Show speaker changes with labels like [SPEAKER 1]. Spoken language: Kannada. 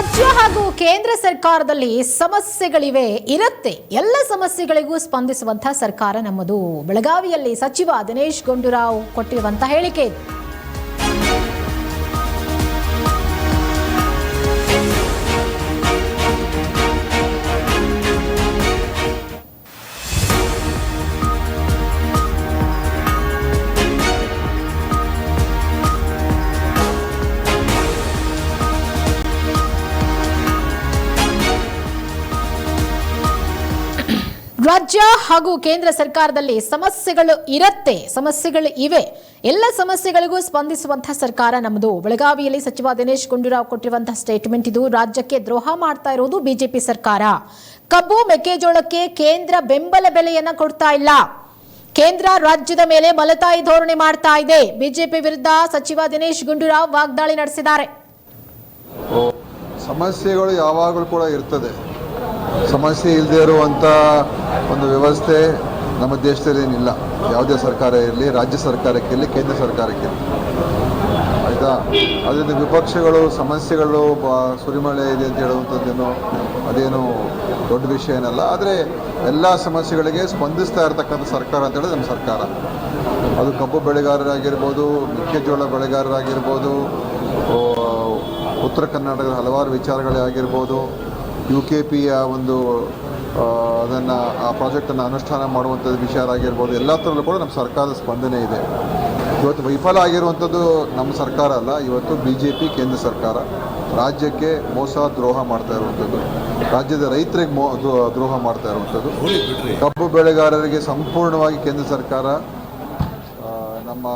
[SPEAKER 1] ರಾಜ್ಯ ಹಾಗೂ ಕೇಂದ್ರ ಸರ್ಕಾರದಲ್ಲಿ ಸಮಸ್ಯೆಗಳಿವೆ, ಇರುತ್ತೆ. ಎಲ್ಲ ಸಮಸ್ಯೆಗಳಿಗೂ ಸ್ಪಂದಿಸುವಂತಹ ಸರ್ಕಾರ ನಮ್ಮದು. ಬೆಳಗಾವಿಯಲ್ಲಿ ಸಚಿವ ದಿನೇಶ್ ಗುಂಡೂರಾವ್ ಕೊಟ್ಟಿರುವಂತಹ ಹೇಳಿಕೆ ರಾಜ್ಯ ಹಾಗೂ ಕೇಂದ್ರ ಸರ್ಕಾರದಲ್ಲಿ ಸಮಸ್ಯೆಗಳು ಇರುತ್ತೆ, ಸಮಸ್ಯೆಗಳು ಇವೆ. ಎಲ್ಲ ಸಮಸ್ಯೆಗಳಿಗೂ ಸ್ಪಂದಿಸುವಂತಹ ಸರ್ಕಾರ ನಮ್ಮದು ಬೆಳಗಾವಿಯಲ್ಲಿ ಸಚಿವ ದಿನೇಶ್ ಗುಂಡೂರಾವ್ ಕೊಟ್ಟಿರುವಂತಹ ಸ್ಟೇಟ್ಮೆಂಟ್ ಇದು. ರಾಜ್ಯಕ್ಕೆ ದ್ರೋಹ ಮಾಡ್ತಾ ಇರೋದು ಬಿಜೆಪಿ ಸರ್ಕಾರ. ಕಬ್ಬು ಮೆಕ್ಕೆಜೋಳಕ್ಕೆ ಕೇಂದ್ರ ಬೆಂಬಲ ಬೆಲೆಯನ್ನ ಕೊಡ್ತಾ ಇಲ್ಲ. ಕೇಂದ್ರ ರಾಜ್ಯದ ಮೇಲೆ ಮಲತಾಯಿ ಧೋರಣೆ ಮಾಡ್ತಾ ಇದೆ. ಬಿಜೆಪಿ ವಿರುದ್ಧ ಸಚಿವ ದಿನೇಶ್ ಗುಂಡೂರಾವ್ ವಾಗ್ದಾಳಿ ನಡೆಸಿದ್ದಾರೆ.
[SPEAKER 2] ಸಮಸ್ಯೆಗಳು ಯಾವಾಗಲೂ ಕೂಡ ಇರ್ತದೆ. ಸಮಸ್ಯೆ ಇಲ್ಲದೆ ಇರುವಂಥ ಒಂದು ವ್ಯವಸ್ಥೆ ನಮ್ಮ ದೇಶದಲ್ಲಿ ಏನಿಲ್ಲ. ಯಾವುದೇ ಸರ್ಕಾರ ಇರಲಿ, ರಾಜ್ಯ ಸರ್ಕಾರಕ್ಕಿರಲಿ ಕೇಂದ್ರ ಸರ್ಕಾರಕ್ಕಿರಲಿ ಆಯಿತಾ? ಅದರಿಂದ ವಿಪಕ್ಷಗಳು, ಸಮಸ್ಯೆಗಳು ಸುರಿಮಳೆ ಇದೆ ಅಂತ ಹೇಳುವಂಥದ್ದೇನು, ಅದೇನು ದೊಡ್ಡ ವಿಷಯ ಏನಲ್ಲ. ಆದರೆ ಎಲ್ಲ ಸಮಸ್ಯೆಗಳಿಗೆ ಸ್ಪಂದಿಸ್ತಾ ಇರತಕ್ಕಂಥ ಸರ್ಕಾರ ಅಂತ ಹೇಳಿದ್ರೆ ನಮ್ಮ ಸರ್ಕಾರ. ಅದು ಕಬ್ಬು ಬೆಳೆಗಾರರಾಗಿರ್ಬೋದು, ಮೆಕ್ಕೆಜೋಳ ಬೆಳೆಗಾರರಾಗಿರ್ಬೋದು ಉತ್ತರ ಕರ್ನಾಟಕದ ಹಲವಾರು ವಿಚಾರಗಳೇ ಆಗಿರ್ಬೋದು. ಯು ಕೆ ಪಿಯ ಒಂದು ಅದನ್ನು, ಆ ಪ್ರಾಜೆಕ್ಟನ್ನು ಅನುಷ್ಠಾನ ಮಾಡುವಂಥದ್ದು ವಿಚಾರ ಆಗಿರ್ಬೋದು ಎಲ್ಲ ಥರಲ್ಲೂ ಕೂಡ ನಮ್ಮ ಸರ್ಕಾರದ ಸ್ಪಂದನೆ ಇದೆ. ಇವತ್ತು ವಿಫಲ ಆಗಿರುವಂಥದ್ದು ನಮ್ಮ ಸರ್ಕಾರ ಅಲ್ಲ, ಇವತ್ತು ಬಿ ಜೆ ಪಿ ಕೇಂದ್ರ ಸರ್ಕಾರ. ರಾಜ್ಯಕ್ಕೆ ಮೋಸ, ದ್ರೋಹ ಮಾಡ್ತಾ ಇರುವಂಥದ್ದು. ರಾಜ್ಯದ ರೈತರಿಗೆ ಮೋ, ದ್ರೋ- ದ್ರೋಹ ಮಾಡ್ತಾ ಇರುವಂಥದ್ದು. ಕಬ್ಬು ಬೆಳೆಗಾರರಿಗೆ ಸಂಪೂರ್ಣವಾಗಿ ಕೇಂದ್ರ ಸರ್ಕಾರ ನಮ್ಮ